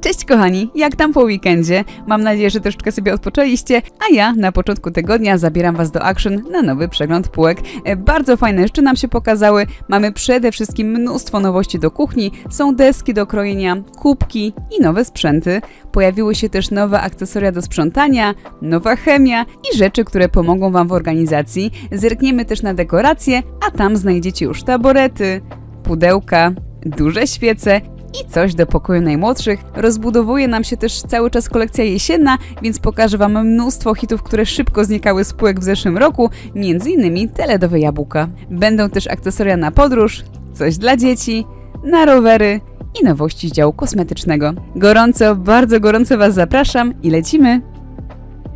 Cześć kochani, jak tam po weekendzie? Mam nadzieję, że troszeczkę sobie odpoczęliście, a ja na początku tygodnia zabieram Was do Action na nowy przegląd półek. E, Bardzo fajne rzeczy nam się pokazały, mamy przede wszystkim mnóstwo nowości do kuchni, są deski do krojenia, kubki i nowe sprzęty. Pojawiły się też nowe akcesoria do sprzątania, nowa chemia i rzeczy, które pomogą Wam w organizacji. Zerkniemy też na dekoracje, a tam znajdziecie już taborety, pudełka, duże świece i coś do pokoju najmłodszych. Rozbudowuje nam się też cały czas kolekcja jesienna, więc pokażę Wam mnóstwo hitów, które szybko znikały z półek w zeszłym roku, m.in. teledowe jabłka. Będą też akcesoria na podróż, coś dla dzieci, na rowery i nowości z działu kosmetycznego. Gorąco, bardzo gorąco Was zapraszam i lecimy!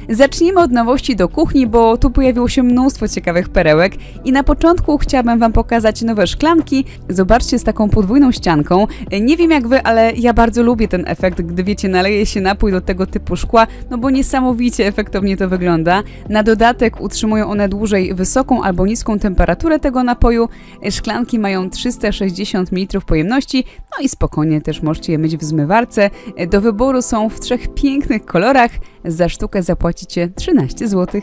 Zacznijmy od nowości do kuchni, bo tu pojawiło się mnóstwo ciekawych perełek i na początku chciałabym Wam pokazać nowe szklanki. Zobaczcie z taką podwójną ścianką. Nie wiem jak Wy, ale ja bardzo lubię ten efekt, gdy wiecie, naleje się napój do tego typu szkła, no bo niesamowicie efektownie to wygląda. Na dodatek utrzymują one dłużej wysoką albo niską temperaturę tego napoju. Szklanki mają 360 ml pojemności, no i spokojnie też możecie je myć w zmywarce. Do wyboru są w trzech pięknych kolorach. Za sztukę zapłacicie 13 zł.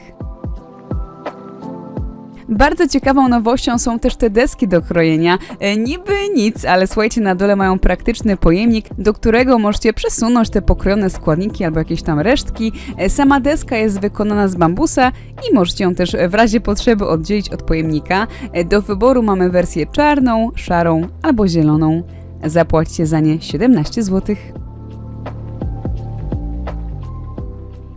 Bardzo ciekawą nowością są też te deski do krojenia. E, niby nic, ale słuchajcie, na dole mają praktyczny pojemnik, do którego możecie przesunąć te pokrojone składniki albo jakieś tam resztki. E, sama deska jest wykonana z bambusa i możecie ją też w razie potrzeby oddzielić od pojemnika. E, do wyboru mamy wersję czarną, szarą albo zieloną. Zapłacicie za nie 17 zł.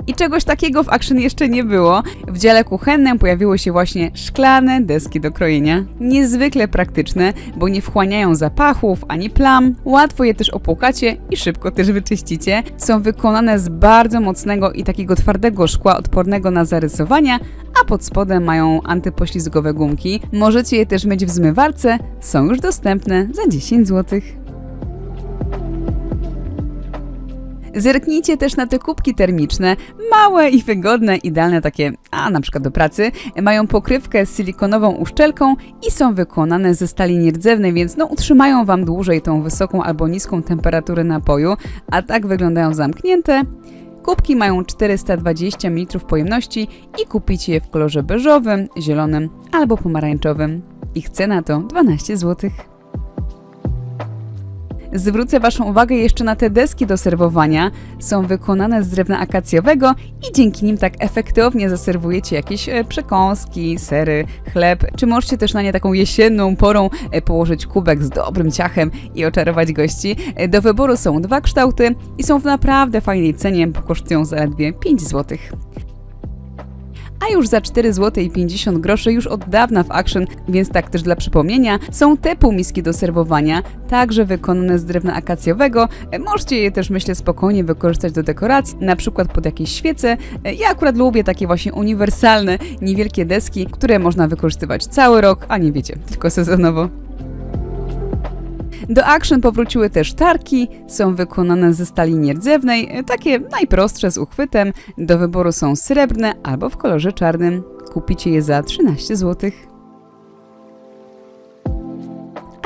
I czegoś takiego w Action jeszcze nie było. W dziale kuchennym pojawiły się właśnie szklane deski do krojenia. Niezwykle praktyczne, bo nie wchłaniają zapachów ani plam. Łatwo je też opłukacie i szybko też wyczyścicie. Są wykonane z bardzo mocnego i takiego twardego szkła odpornego na zarysowania, a pod spodem mają antypoślizgowe gumki. Możecie je też myć w zmywarce. Są już dostępne za 10 zł. Zerknijcie też na te kubki termiczne, małe i wygodne, idealne takie, a na przykład do pracy. Mają pokrywkę z silikonową uszczelką i są wykonane ze stali nierdzewnej, więc no utrzymają Wam dłużej tą wysoką albo niską temperaturę napoju, a tak wyglądają zamknięte. Kubki mają 420 ml pojemności i kupicie je w kolorze beżowym, zielonym albo pomarańczowym. Ich cena to 12 zł. Zwrócę Waszą uwagę jeszcze na te deski do serwowania. Są wykonane z drewna akacjowego i dzięki nim tak efektownie zaserwujecie jakieś e, przekąski, sery, chleb, czy możecie też na nie taką jesienną porą e, położyć kubek z dobrym ciachem i oczarować gości. E, Do wyboru są dwa kształty i są w naprawdę fajnej cenie, bo kosztują zaledwie 5 zł. A już za 4 zł i 50 groszy już od dawna w Action, więc tak też dla przypomnienia, są te półmiski do serwowania, także wykonane z drewna akacjowego. E, Możecie je też, myślę, spokojnie wykorzystać do dekoracji, na przykład pod jakieś świece. E, Ja akurat lubię takie właśnie uniwersalne, niewielkie deski, które można wykorzystywać cały rok, a nie wiecie, tylko sezonowo. Do Action powróciły też tarki, są wykonane ze stali nierdzewnej, takie najprostsze z uchwytem. Do wyboru są srebrne albo w kolorze czarnym. Kupicie je za 13 zł.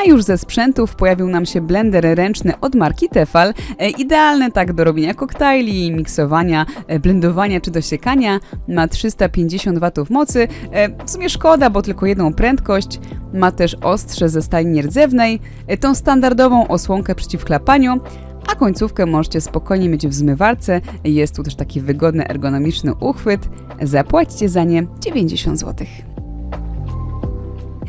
A już ze sprzętów pojawił nam się blender ręczny od marki Tefal. E, Idealny tak do robienia koktajli, miksowania, e, blendowania czy dosiekania. Ma 350 W mocy. E, W sumie szkoda, bo tylko jedną prędkość. Ma też ostrze ze stali nierdzewnej, tą standardową osłonkę przeciw klapaniu, a końcówkę możecie spokojnie mieć w zmywarce. Jest tu też taki wygodny, ergonomiczny uchwyt. Zapłacicie za nie 90 zł.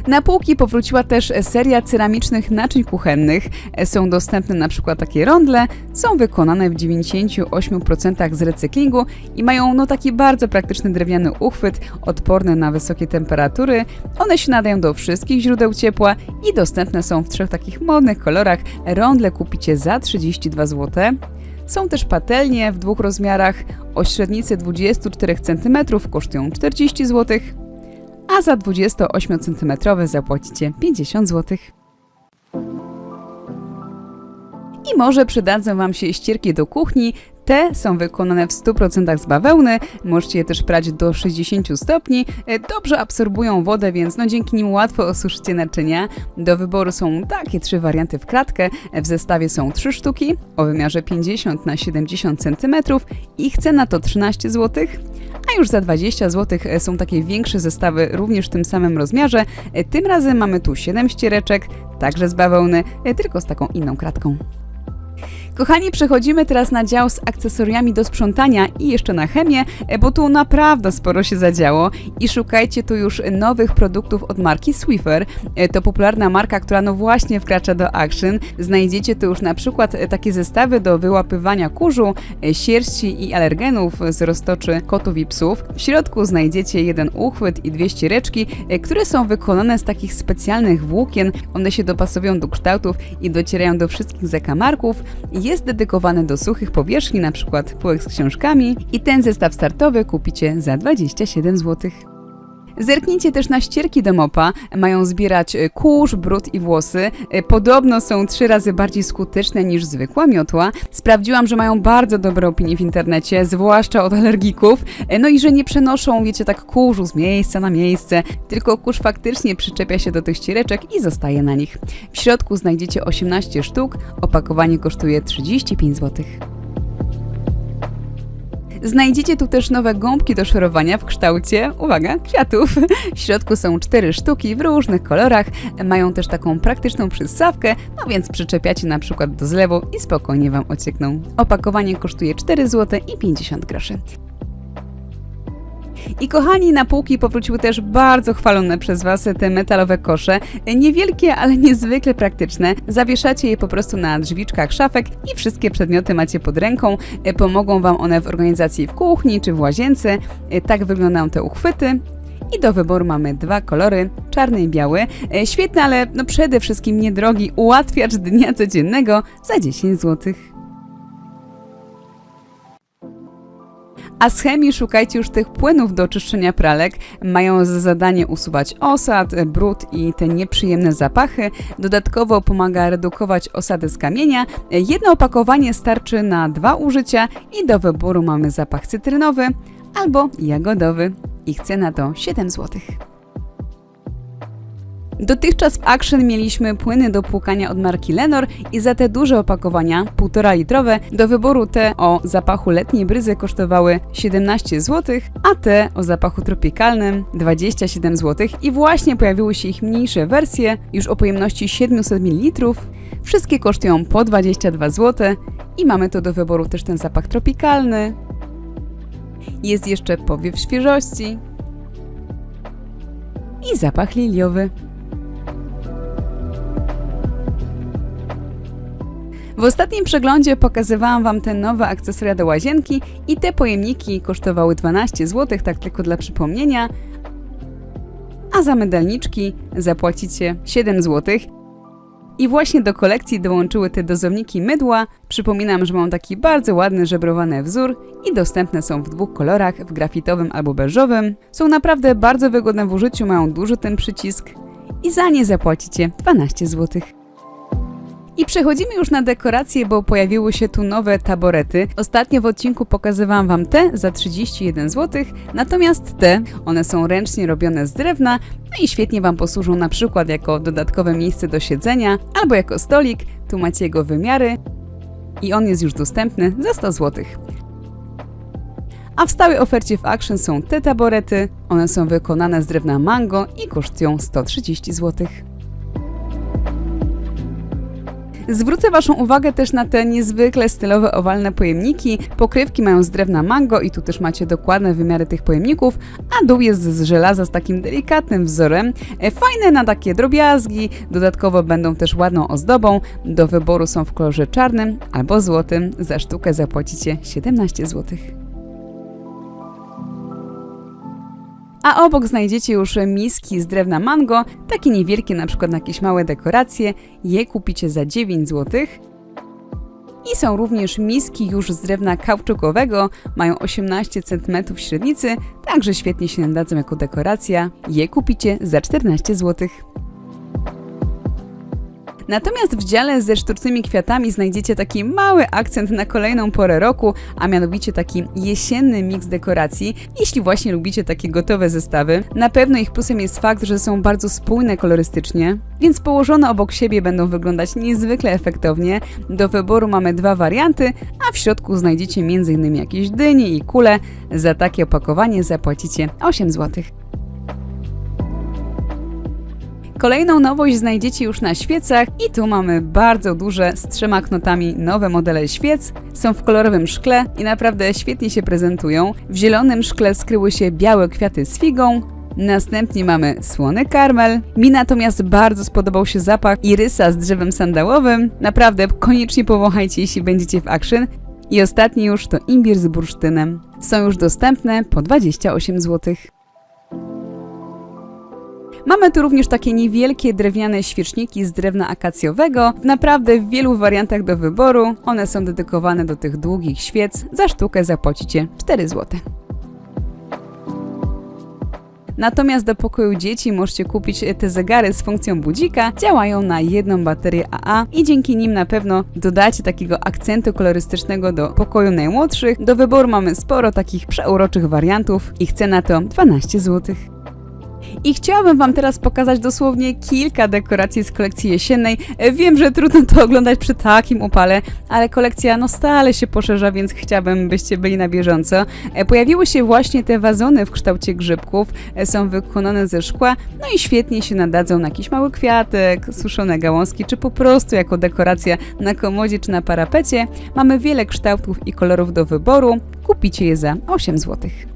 Na półki powróciła też seria ceramicznych naczyń kuchennych. Są dostępne na przykład takie rondle, są wykonane w 98% z recyklingu i mają no taki bardzo praktyczny drewniany uchwyt, odporny na wysokie temperatury. One się nadają do wszystkich źródeł ciepła i dostępne są w trzech takich modnych kolorach. Rondle kupicie za 32 zł. Są też patelnie w dwóch rozmiarach. O średnicy 24 cm kosztują 40 zł a za 28 cm zapłacicie 50 zł. I może przydadzą Wam się ścierki do kuchni, Te są wykonane w 100% z bawełny, możecie je też prać do 60 stopni, E, dobrze absorbują wodę, więc no dzięki nim łatwo osuszycie naczynia. Do wyboru są takie trzy warianty w kratkę, w zestawie są trzy sztuki o wymiarze 50 na 70 cm, ich cena to 13 zł. A już za 20 zł są takie większe zestawy również w tym samym rozmiarze. E, Tym razem mamy tu 7 ściereczek, także z bawełny, e, tylko z taką inną kratką. Kochani, przechodzimy teraz na dział z akcesoriami do sprzątania i jeszcze na chemię, e, bo tu naprawdę sporo się zadziało i szukajcie tu już nowych produktów od marki Swiffer. E, To popularna marka, która no właśnie wkracza do Action. Znajdziecie tu już na przykład e, takie zestawy do wyłapywania kurzu, sierści i alergenów z roztoczy kotów i psów. W środku znajdziecie jeden uchwyt i dwie ściereczki, które są wykonane z takich specjalnych włókien. One się dopasowują do kształtów i docierają do wszystkich zakamarków. Jest dedykowany do suchych powierzchni, przykład półek z książkami i ten zestaw startowy kupicie za 27 zł. Zerknijcie też na ścierki do mopa. Mają zbierać e, kurz, brud i włosy. E, Podobno są trzy razy bardziej skuteczne niż zwykła miotła. Sprawdziłam, że mają bardzo dobre opinie w internecie, zwłaszcza od alergików. E, No i że nie przenoszą, wiecie, tak kurzu z miejsca na miejsce, tylko kurz faktycznie przyczepia się do tych ściereczek i zostaje na nich. W środku znajdziecie 18 sztuk. Opakowanie kosztuje 35 zł. Znajdziecie tu też nowe gąbki do szorowania w kształcie, uwaga, kwiatów. W środku są cztery sztuki w różnych kolorach, mają też taką praktyczną przystawkę, no więc przyczepiacie na przykład do zlewu i spokojnie Wam ociekną. Opakowanie kosztuje 4 zł i 50 groszy. I kochani, na półki powróciły też bardzo chwalone przez Was te metalowe kosze. Niewielkie, ale niezwykle praktyczne. Zawieszacie je po prostu na drzwiczkach szafek i wszystkie przedmioty macie pod ręką. Pomogą Wam one w organizacji w kuchni czy w łazience. Tak wyglądają te uchwyty. I do wyboru mamy dwa kolory, czarny i biały. E, Świetny, ale no przede wszystkim niedrogi ułatwiacz dnia codziennego za 10 zł. A z chemii szukajcie już tych płynów do czyszczenia pralek. Mają za zadanie usuwać osad, brud i te nieprzyjemne zapachy. Dodatkowo pomaga redukować osady z kamienia. Jedno opakowanie starczy na dwa użycia i do wyboru mamy zapach cytrynowy albo jagodowy. Ich cena to 7 zł. Dotychczas w Action mieliśmy płyny do płukania od marki Lenor i za te duże opakowania, 1,5 litrowe, do wyboru te o zapachu letniej bryzy kosztowały 17 zł, a te o zapachu tropikalnym 27 zł i właśnie pojawiły się ich mniejsze wersje, już o pojemności 700 ml. Wszystkie kosztują po 22 zł i mamy tu do wyboru też ten zapach tropikalny. Jest jeszcze powiew świeżości i zapach liliowy. W ostatnim przeglądzie pokazywałam Wam te nowe akcesoria do łazienki i te pojemniki kosztowały 12 zł, tak tylko dla przypomnienia, a za medalniczki zapłacicie 7 zł. I właśnie do kolekcji dołączyły te dozownniki mydła. Przypominam, że mam taki bardzo ładny żebrowany wzór i dostępne są w dwóch kolorach, w grafitowym albo beżowym. Są naprawdę bardzo wygodne w użyciu, mają duży ten przycisk i za nie zapłacicie 12 zł. I przechodzimy już na dekoracje, bo pojawiły się tu nowe taborety. Ostatnio w odcinku pokazywałam Wam te za 31 zł, natomiast te, one są ręcznie robione z drewna, no i świetnie Wam posłużą na przykład jako dodatkowe miejsce do siedzenia albo jako stolik. Tu macie jego wymiary i on jest już dostępny za 100 zł. A w stałej ofercie w Action są te taborety. One są wykonane z drewna mango i kosztują 130 zł. Zwrócę Waszą uwagę też na te niezwykle stylowe owalne pojemniki. Pokrywki mają z drewna mango i tu też macie dokładne wymiary tych pojemników, a dół jest z żelaza z takim delikatnym wzorem. E, Fajne na takie drobiazgi, dodatkowo będą też ładną ozdobą. Do wyboru są w kolorze czarnym albo złotym. Za sztukę zapłacicie 17 zł. A obok znajdziecie już miski z drewna mango, takie niewielkie na przykład na jakieś małe dekoracje. Je kupicie za 9 zł. I są również miski już z drewna kauczukowego, mają 18 cm średnicy, także świetnie się nadadzą jako dekoracja. Je kupicie za 14 zł. Natomiast w dziale ze sztucznymi kwiatami znajdziecie taki mały akcent na kolejną porę roku, a mianowicie taki jesienny miks dekoracji. Jeśli właśnie lubicie takie gotowe zestawy, na pewno ich plusem jest fakt, że są bardzo spójne kolorystycznie, więc położone obok siebie będą wyglądać niezwykle efektownie. Do wyboru mamy dwa warianty, a w środku znajdziecie m.in. jakieś dynie i kule. Za takie opakowanie zapłacicie 8 zł. Kolejną nowość znajdziecie już na świecach i tu mamy bardzo duże z trzema knotami nowe modele świec. Są w kolorowym szkle i naprawdę świetnie się prezentują. W zielonym szkle skryły się białe kwiaty z figą, Następnie mamy słony karmel. Mi natomiast bardzo spodobał się zapach irysa z drzewem sandałowym. Naprawdę koniecznie powąchajcie, jeśli będziecie w Action. I ostatni już to imbir z bursztynem. Są już dostępne po 28 zł. Mamy tu również takie niewielkie drewniane świeczniki z drewna akacjowego, naprawdę w wielu wariantach do wyboru. One są dedykowane do tych długich świec. Za sztukę zapłacicie 4 zł. Natomiast do pokoju dzieci możecie kupić te zegary z funkcją budzika. Działają na jedną baterię AA i dzięki nim na pewno dodacie takiego akcentu kolorystycznego do pokoju najmłodszych. Do wyboru mamy sporo takich przeuroczych wariantów. Ich cena to 12 zł. I chciałabym Wam teraz pokazać dosłownie kilka dekoracji z kolekcji jesiennej. Wiem, że trudno to oglądać przy takim upale, ale kolekcja no stale się poszerza, więc chciałabym, byście byli na bieżąco. E, Pojawiły się właśnie te wazony w kształcie grzybków, e, są wykonane ze szkła, no i świetnie się nadadzą na jakiś mały kwiatek, suszone gałązki, czy po prostu jako dekoracja na komodzie czy na parapecie. Mamy wiele kształtów i kolorów do wyboru. Kupicie je za 8 złotych.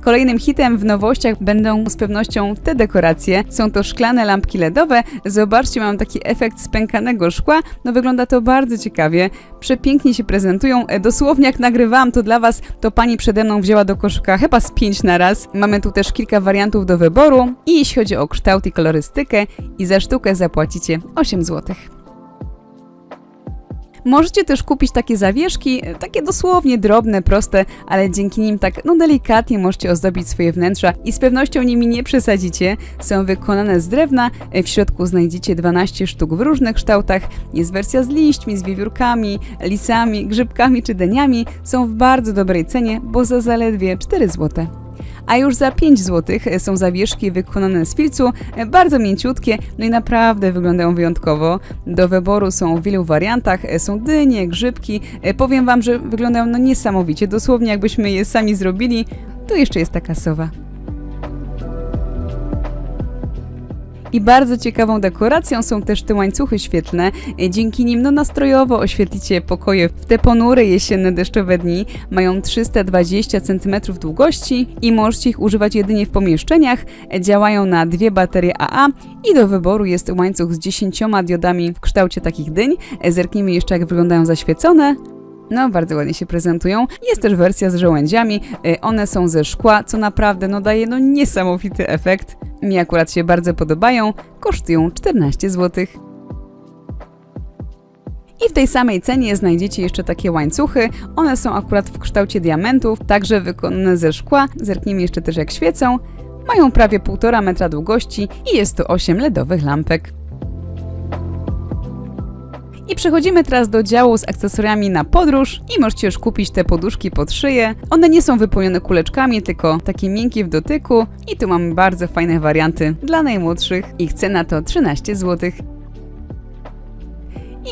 Kolejnym hitem w nowościach będą z pewnością te dekoracje. Są to szklane lampki LEDowe. Zobaczcie, mam taki efekt spękanego szkła. No wygląda to bardzo ciekawie. Przepięknie się prezentują. E, Dosłownie jak nagrywałam to dla Was, to pani przede mną wzięła do koszyka chyba z pięć na raz. Mamy tu też kilka wariantów do wyboru. I jeśli chodzi o kształt i kolorystykę, i za sztukę zapłacicie 8 zł. Możecie też kupić takie zawieszki, e, takie dosłownie drobne, proste, ale dzięki nim tak no delikatnie możecie ozdobić swoje wnętrza i z pewnością nimi nie przesadzicie. Są wykonane z drewna, e, w środku znajdziecie 12 sztuk w różnych kształtach. Jest wersja z liśćmi, z wiewiórkami, lisami, grzybkami czy deniami. Są w bardzo dobrej cenie, bo za zaledwie 4 zł a już za 5 zł są zawieszki wykonane z filcu, e, bardzo mięciutkie, no i naprawdę wyglądają wyjątkowo. Do wyboru są w wielu wariantach, e, są dynie, grzybki. E, Powiem Wam, że wyglądają no niesamowicie, dosłownie jakbyśmy je sami zrobili. Tu jeszcze jest taka sowa. I bardzo ciekawą dekoracją są też te łańcuchy świetlne. E, Dzięki nim no, nastrojowo oświetlicie pokoje w te ponure jesienne deszczowe dni. Mają 320 cm długości i możecie ich używać jedynie w pomieszczeniach. E, Działają na dwie baterie AA i do wyboru jest łańcuch z 10 diodami w kształcie takich dyń. E, Zerknijmy jeszcze jak wyglądają zaświecone. No, bardzo ładnie się prezentują. Jest też wersja z żołędziami. Y, One są ze szkła, co naprawdę no, daje no, niesamowity efekt. Mi akurat się bardzo podobają. Kosztują 14 zł. I w tej samej cenie znajdziecie jeszcze takie łańcuchy. One są akurat w kształcie diamentów, także wykonane ze szkła. Zerknijmy jeszcze też jak świecą. Mają prawie 1,5 metra długości i jest to 8 LEDowych lampek. I przechodzimy teraz do działu z akcesoriami na podróż i możecie już kupić te poduszki pod szyję. One nie są wypełnione kuleczkami, tylko takie miękkie w dotyku. I tu mamy bardzo fajne warianty dla najmłodszych. Ich cena to 13 zł.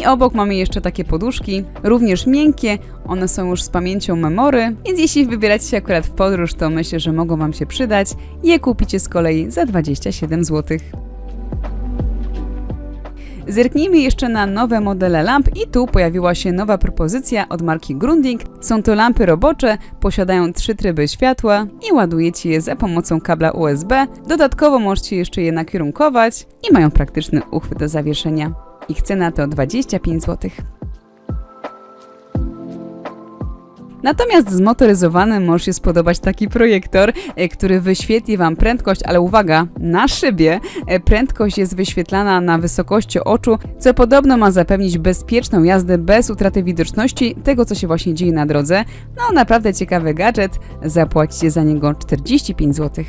I obok mamy jeszcze takie poduszki, również miękkie, one są już z pamięcią memory, więc jeśli wybieracie się akurat w podróż, to myślę, że mogą Wam się przydać. Je kupicie z kolei za 27 zł. Zerknijmy jeszcze na nowe modele lamp i tu pojawiła się nowa propozycja od marki Grundig. Są to lampy robocze, posiadają trzy tryby światła i ładujecie je za pomocą kabla USB. Dodatkowo możecie jeszcze je nakierunkować i mają praktyczny uchwyt do zawieszenia. Ich cena to 25 zł. Natomiast zmotoryzowanym może się spodobać taki projektor, e, który wyświetli Wam prędkość, ale uwaga, na szybie. E, Prędkość jest wyświetlana na wysokości oczu, co podobno ma zapewnić bezpieczną jazdę bez utraty widoczności tego, co się właśnie dzieje na drodze. No naprawdę ciekawy gadżet, zapłacicie za niego 45 zł.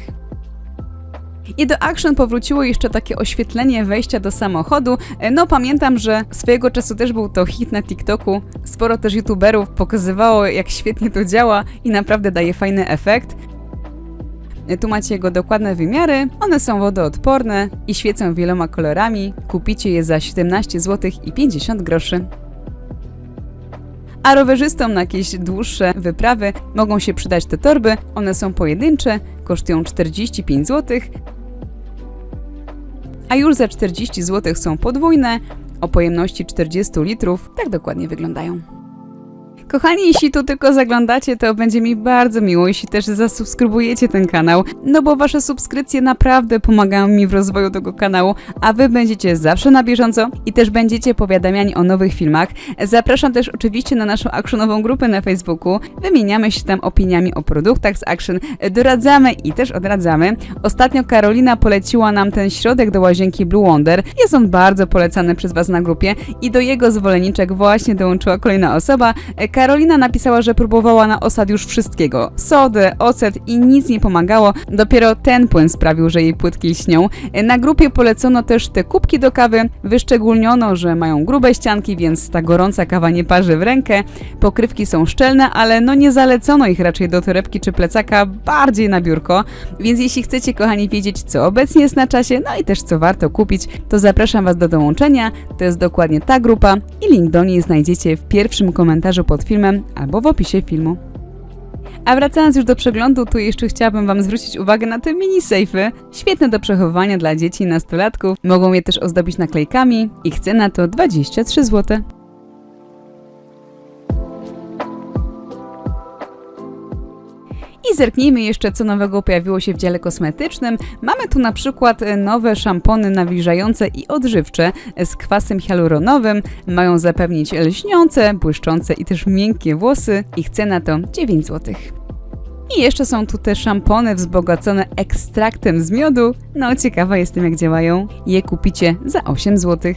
I do Action powróciło jeszcze takie oświetlenie wejścia do samochodu. E, No pamiętam, że swojego czasu też był to hit na TikToku. Sporo też youtuberów pokazywało, jak świetnie to działa i naprawdę daje fajny efekt. E, Tu macie jego dokładne wymiary. One są wodoodporne i świecą wieloma kolorami. Kupicie je za 17 zł i 50 groszy. A rowerzystom na jakieś dłuższe wyprawy mogą się przydać te torby. One są pojedyncze, kosztują 45 zł, a już za 40 zł są podwójne, o pojemności 40 litrów. Tak dokładnie wyglądają. Kochani, jeśli tu tylko zaglądacie, to będzie mi bardzo miło, jeśli też zasubskrybujecie ten kanał, no bo wasze subskrypcje naprawdę pomagają mi w rozwoju tego kanału, a wy będziecie zawsze na bieżąco i też będziecie powiadamiani o nowych filmach. Zapraszam też oczywiście na naszą actionową grupę na Facebooku. Wymieniamy się tam opiniami o produktach z Action, doradzamy i też odradzamy. Ostatnio Karolina poleciła nam ten środek do łazienki Blue Wonder. Jest on bardzo polecany przez was na grupie i do jego zwolenniczek właśnie dołączyła kolejna osoba. Karolina napisała, że próbowała na osad już wszystkiego. Sodę, ocet i nic nie pomagało. Dopiero ten płyn sprawił, że jej płytki lśnią. Na grupie polecono też te kubki do kawy. Wyszczególniono, że mają grube ścianki, więc ta gorąca kawa nie parzy w rękę. Pokrywki są szczelne, ale no nie zalecono ich raczej do torebki czy plecaka, bardziej na biurko. Więc jeśli chcecie, kochani, wiedzieć, co obecnie jest na czasie, no i też co warto kupić, to zapraszam Was do dołączenia. To jest dokładnie ta grupa i link do niej znajdziecie w pierwszym komentarzu pod filmem albo w opisie filmu. A wracając już do przeglądu, tu jeszcze chciałabym Wam zwrócić uwagę na te mini sejfy. Świetne do przechowywania dla dzieci i nastolatków. Mogą je też ozdobić naklejkami. Ich cena to 23 zł. I zerknijmy jeszcze, co nowego pojawiło się w dziale kosmetycznym. Mamy tu na przykład e, nowe szampony nawilżające i odżywcze z kwasem hialuronowym. Mają zapewnić lśniące, błyszczące i też miękkie włosy. Ich cena to 9 zł. I jeszcze są tu te szampony wzbogacone ekstraktem z miodu. No, ciekawa jestem, jak działają. Je kupicie za 8 zł.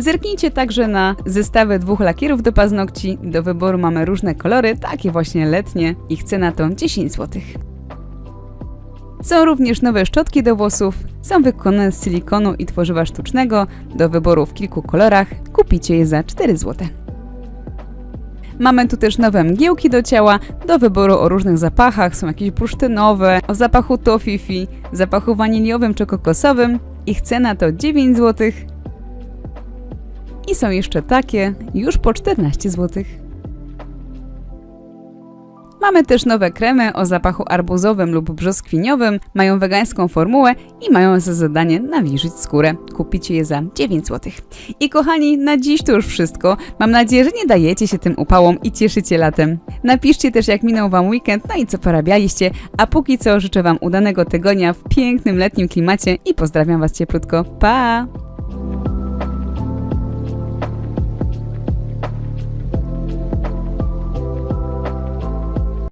Zerknijcie także na zestawy dwóch lakierów do paznokci. Do wyboru mamy różne kolory, takie właśnie letnie. Ich cena to 10 zł. Są również nowe szczotki do włosów. Są wykonane z silikonu i tworzywa sztucznego. Do wyboru w kilku kolorach. Kupicie je za 4 zł. Mamy tu też nowe mgiełki do ciała, do wyboru o różnych zapachach. Są jakieś bursztynowe, o zapachu tofifi, zapachu waniliowym czy kokosowym. Ich cena to 9 zł. I są jeszcze takie, już po 14 zł. Mamy też nowe kremy o zapachu arbuzowym lub brzoskwiniowym, mają wegańską formułę i mają za zadanie nawilżyć skórę. Kupicie je za 9 zł. I kochani, na dziś to już wszystko. Mam nadzieję, że nie dajecie się tym upałom i cieszycie latem. Napiszcie też, jak minął Wam weekend, no i co porabialiście. A póki co życzę Wam udanego tygodnia w pięknym letnim klimacie i pozdrawiam Was cieplutko. Pa!